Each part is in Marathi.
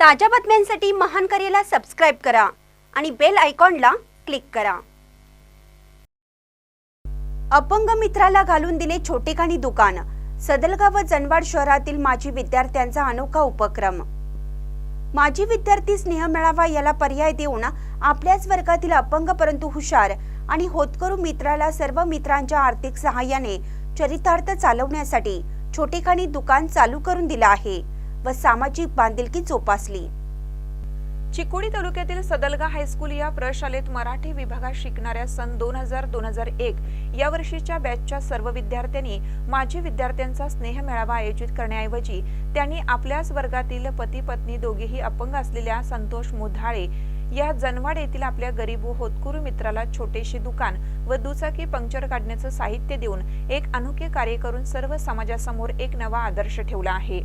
ताज्या बातम्यांसाठी महान करेला सबस्क्राईब करा आणि बेल आयकॉनला क्लिक करा. अपंग मित्राला घालून दिले छोटेखानी दुकान. सदलगाव व जनवाड शहरातील माजी विद्यार्थ्यांचा अनोखा उपक्रम. माजी विद्यार्थी स्नेह मिळावा याला पर्याय देऊन आपल्याच वर्गातील अपंग परंतु हुशार आणि होतकरू मित्राला सर्व मित्रांच्या आर्थिक सहाय्याने चरितार्थ चालवण्यासाठी छोटेखानी दुकान चालू करून दिलं आहे. व सामाजिक बांधिलकी जोपासली. चिकोडी तालुक्यातील सदलगा हायस्कूल या प्रशालेत मराठी विभागात शिकणाऱ्या सन दोन हजार दोन हजार एक या वर्षीच्या बॅचच्या सर्व विद्यार्थ्यांनी माजी विद्यार्थ्यांचा स्नेह मेळावा आयोजित करण्याऐवजी त्यांनी आपल्याच वर्गातील पती पत्नी दोघेही अपंग असलेल्या संतोष मुधाळे या जनवाड येथील आपल्या गरीब व होतकुरू मित्राला छोटेशी दुकान व दुचाकी पंक्चर काढण्याचं साहित्य देऊन एक अनोखे कार्य करून सर्व समाजासमोर एक नवा आदर्श ठेवला आहे.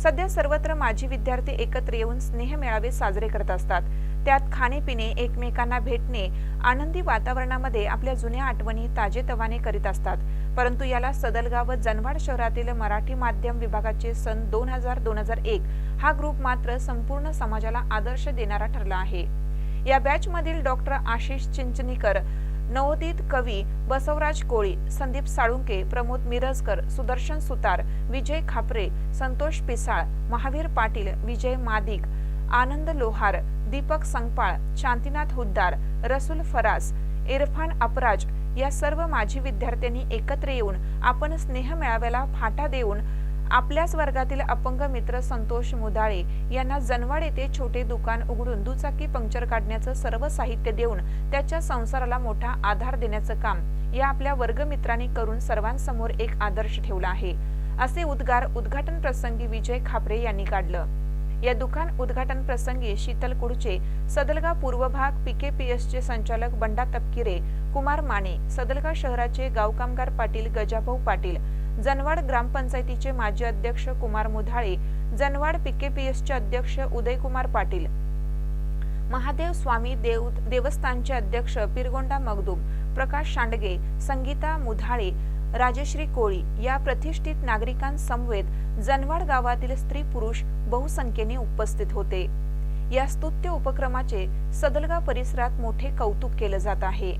सध्या सर्वत्र माजी विद्यार्थी एकत्र येऊन स्नेह मेळावे साजरे करत असतात. त्यात खाणेपिणे एकमेकांना भेटणे आनंदी वातावरणामध्ये आपल्या जुन्या आठवणी ताजेतवाने करीत असतात. परंतु याला सदलगाव व जनवाड शहरातील मराठी माध्यम विभागाचे सन दोन हजार दोन हजार एक हा ग्रुप मात्र संपूर्ण समाजाला आदर्श देणारा ठरला आहे. या बॅच मधील डॉक्टर आशिष चिंचणीकर नवोदित कवी बसवराज कोळी संदीप साळुंके प्रमोद मिरजकर सुदर्शन सुतार विजय खापरे संतोष पिसाळ महावीर पाटील विजय मादिक आनंद लोहार दीपक संगपाळ शांतीनाथ हुद्दार रसूल फरास इरफान अपराज या सर्व माजी विद्यार्थ्यांनी एकत्र येऊन आपण स्नेह मेळाव्याला फाटा देऊन आपल्याच वर्गातील अपंग मित्र संतोष मुदाळे यांना जनवाड येथे छोटे दुकान उघडून दुचाकी पंक्चर काढण्याचं सर्व साहित्य देऊन त्याच्या संसाराला मोठा आधार देण्याचं काम या आपल्या वर्गमित्रांनी करून सर्वांसमोर एक आदर्श ठेवला आहे. असे उद्गार उद्घाटन प्रसंगी विजय खापरे यांनी काढलं. या दुकान उद्घाटन प्रसंगी शीतल कुडचे सदलगा पूर्व भाग पीकेपीएसचे संचालक बंडा तपकिरे कुमार माने सदलगा शहराचे गाव कामगार पाटील गजाभाऊ पाटील जनवाड ग्रामपंचायतीचे माजी अध्यक्ष कुमार मुधाळे जनवाड पीकेपीएसचे अध्यक्ष उदयकुमार पाटील महादेव स्वामी देव देवस्थानचे अध्यक्ष पिरगोंडा मगदूम प्रकाश शांडगे संगीता मुधाळे राजश्री कोळी या प्रतिष्ठित नागरिकांसमवेत जनवाड गावातील स्त्री पुरुष बहुसंख्येने उपस्थित होते. या स्तुत्य उपक्रमाचे सदलगा परिसरात मोठे कौतुक केलं जात आहे.